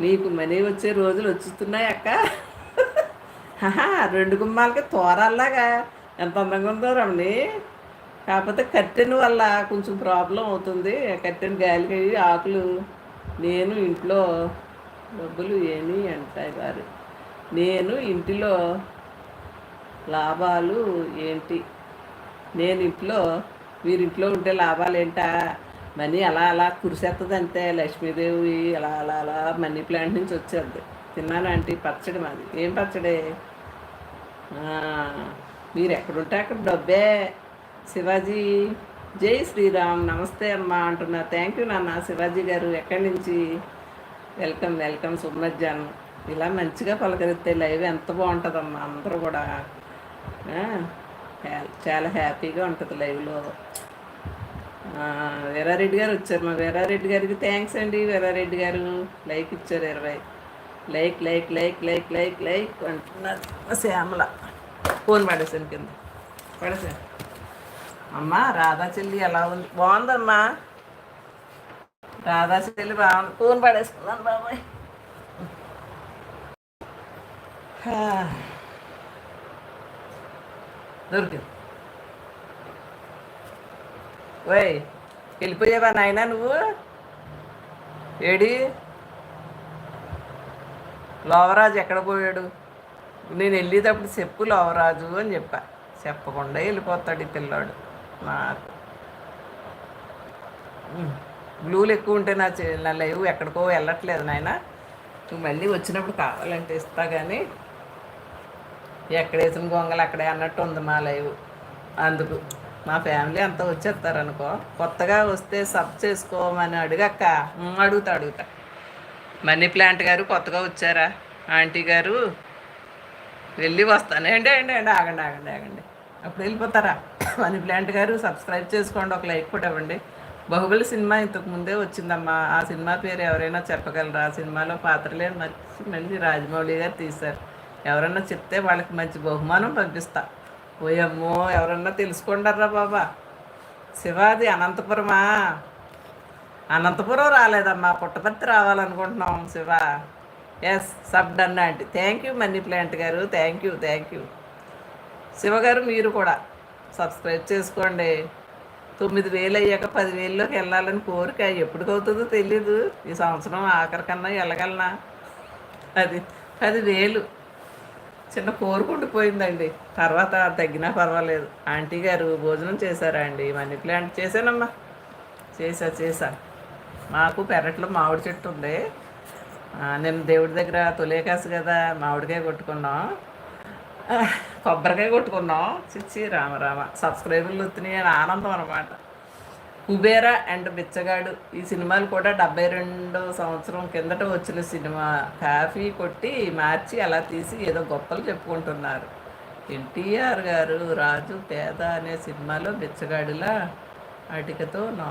నీకు మనీ వచ్చే రోజులు వచ్చుతున్నాయి అక్క. రెండు గుమ్మాలకి తోరల్లాగా. ఎంత అందంగా ఉందో రమణి. కాకపోతే కట్టెను వల్ల కొంచెం ప్రాబ్లం అవుతుంది. కట్టెను గాలికి ఆకులు. నేను ఇంట్లో డబ్బులు ఏమి అంటాయి వారు. నేను ఇంటిలో లాభాలు ఏంటి? నేను ఇంట్లో వీరింట్లో ఉంటే లాభాలు ఏంటా? మనీ అలా అలా కురిసేస్తుంది అంతే లక్ష్మీదేవి అలా అలా అలా మనీ ప్లాంట్ నుంచి వచ్చేది. తిన్నాను ఆంటీ పచ్చడి మాది. ఏం పచ్చడి? మీరు ఎక్కడుంటే అక్కడ డబ్బే. శివాజీ జై శ్రీరామ్ నమస్తే అమ్మా అంటున్నా. థ్యాంక్ యూ నాన్న. శివాజీ గారు ఎక్కడి నుంచి? వెల్కమ్ వెల్కమ్ సుమధ్యాహ్నం ఇలా మంచిగా పలకరిస్తే లైవ్ ఎంత బాగుంటుందమ్మా అందరూ కూడా. చాలా హ్యాపీగా ఉంటుంది లైవ్లో. వీరారెడ్డి గారు వచ్చారు. మా వీరారెడ్డి గారికి థ్యాంక్స్ అండి. వీరారెడ్డి గారు లైక్ ఇచ్చారు ఇరవై. Like like like like like like అంటున్నారు. శ్యామల. ఫోన్ పడేసాను కింద. పడేసాను అమ్మా రాధా చెల్లి ఎలా ఉంది? బాగుందమ్మా. రాధా చెల్లి బాగుంది ఫోన్ పడేసుకున్నాను బాబాయ్. దొరికింది. ఓయ్ వెళ్ళిపోయావా నాయనా నువ్వు? ఏడి? లోవరాజు ఎక్కడ పోయాడు? నేను వెళ్ళేటప్పుడు చెప్పు లోవరాజు అని చెప్పా. చెప్పకుండా వెళ్ళిపోతాడు ఈ పిల్లాడు. నాకు బ్లూలు ఎక్కువ ఉంటే నా నా లైవ్ ఎక్కడికో వెళ్ళట్లేదు నాయన. నువ్వు మళ్ళీ వచ్చినప్పుడు కావాలంటే ఇస్తా కానీ ఎక్కడ వేసిన గొంగలు అక్కడే అన్నట్టు ఉంది మా లైవ్. అందుకు మా ఫ్యామిలీ అంతా వచ్చేస్తారనుకో కొత్తగా వస్తే సబ్ చేసుకోమని అడుగక్క. అడుగుతా అడుగుతా. మనీ ప్లాంట్ గారు కొత్తగా వచ్చారా? ఆంటీ గారు వెళ్ళి వస్తాను. ఏంటి ఏంటి ఏంటి? ఆగండి ఆగండి ఆగండి. అప్పుడు వెళ్ళిపోతారా? మనీ ప్లాంట్ గారు సబ్స్క్రైబ్ చేసుకోండి ఒక లైక్ కూడా ఇవ్వండి. బాహుబలి సినిమా ఇంతకు ముందే వచ్చిందమ్మా. ఆ సినిమా పేరు ఎవరైనా చెప్పగలరా? ఆ సినిమాలో పాత్రలే మంచి మంచి రాజమౌళి గారు తీశారు. ఎవరైనా చెప్తే వాళ్ళకి మంచి బహుమానం పంపిస్తా. ఓయమ్మో ఎవరన్నా తెలుసుకుంటారా బాబా? శివాది అనంతపురమా? అనంతపురం రాలేదమ్మా Puttaparthi రావాలనుకుంటున్నాం Shiva. Yes sub done aunty thank you money plant గారు. Thank you thank you Shiva గారు మీరు కూడా సబ్స్క్రైబ్ చేసుకోండి. తొమ్మిది వేలు అయ్యాక పదివేల్లోకి వెళ్ళాలని కోరిక ఎప్పటికవుతుందో తెలీదు. ఈ సంవత్సరం ఆఖరికన్నా వెళ్ళగలనా? అది పదివేలు చిన్న కోరిక ఉండిపోయిందండి. తర్వాత తగ్గినా పర్వాలేదు. ఆంటీ గారు భోజనం చేశారా అండి మనీ ప్లాంట్ చేశానమ్మా. చేశా చేశా మాకు పెరట్లో మామిడి చెట్టు ఉంది. నేను దేవుడి దగ్గర తొలేకాసు కదా మామిడికాయ కొట్టుకున్నాం. కొబ్బరికాయ కొట్టుకున్నాం. చిచ్చి రామ రామ. సబ్స్క్రైబర్లు వస్తున్నాయి అని ఆనందం అనమాట కుబేరా అండ్ బిచ్చగాడు. ఈ సినిమాలు కూడా డెబ్బై రెండో సంవత్సరం కిందట వచ్చిన సినిమా. కాఫీ కొట్టి మార్చి అలా తీసి ఏదో గొప్పలు చెప్పుకుంటున్నారు. ఎన్టీఆర్ గారు రాజు పేద అనే సినిమాలో బిచ్చగాడులా అటికతో నా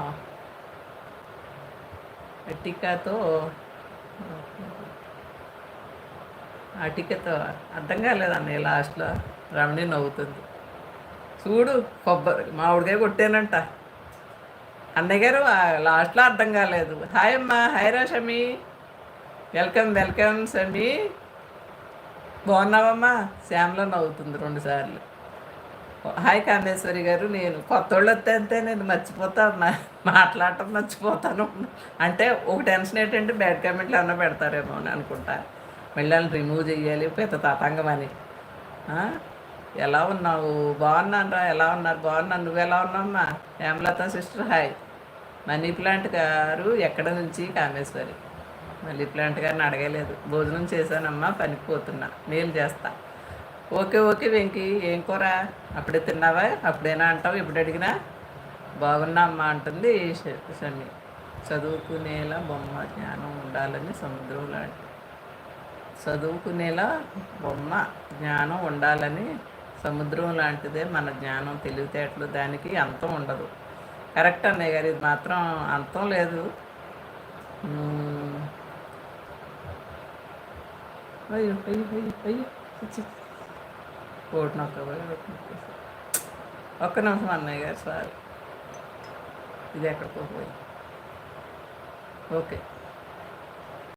అటికతో అటికతో అర్థం కాలేదన్నయ్య లాస్ట్లో రమణి నవ్వుతుంది. చూడు కొబ్బరి మామిడికాయ కొట్టానంట. అన్నయ్య గారు లాస్ట్లో అర్థం కాలేదు. హాయ్ అమ్మా హాయ్ రా షమి. Welcome welcome Shami. బాగున్నావమ్మా? శ్యామలో నవ్వుతుంది రెండుసార్లు హాయ్ కామేశ్వరి గారు నేను కొత్త వాళ్ళు వస్తే అంతే నేను మర్చిపోతా అమ్మా. మాట్లాడటం మర్చిపోతాను. అంటే ఒక టెన్షన్ ఏంటంటే బ్యాడ్ కామెంట్లు ఏమన్నా పెడతారేమో అని అనుకుంటా. మళ్ళీ వాళ్ళని రిమూవ్ చేయాలి పెద్ద తతంగం అని. ఎలా ఉన్నావు? బాగున్నాను రా ఎలా ఉన్నారు? బాగున్నాను. నువ్వు ఎలా ఉన్నావమ్మా Hemalatha sister hi. Money plant గారు ఎక్కడ నుంచి? కామేశ్వరి. మనీ ప్లాంట్ గారిని అడగలేదు. భోజనం చేశానమ్మా పనికి పోతున్నా. మేలు చేస్తా. Okay okay Venky. ఏం కూర? అప్పుడే తిన్నావా? అప్పుడేనా అంటావు? ఇప్పుడు అడిగినా? బాగున్నా అమ్మా అంటుంది ష- షమి చదువుకునేలా బొమ్మ జ్ఞానం ఉండాలని సముద్రం లాంటి. చదువుకునేలా బొమ్మ జ్ఞానం ఉండాలని సముద్రం లాంటిదే మన జ్ఞానం తెలివితేటలు. దానికి అంతం ఉండదు. కరెక్ట్ అన్నయ్య గారు ఇది మాత్రం అంతం లేదు. మ్మ్. అయ్యో అయ్యో అయ్యో అయ్యో ఓటు నొక్క ఒక్క నిమిషం అన్నయ్య గారు సారీ. ఇది ఎక్కడికో పోయి ఓకే.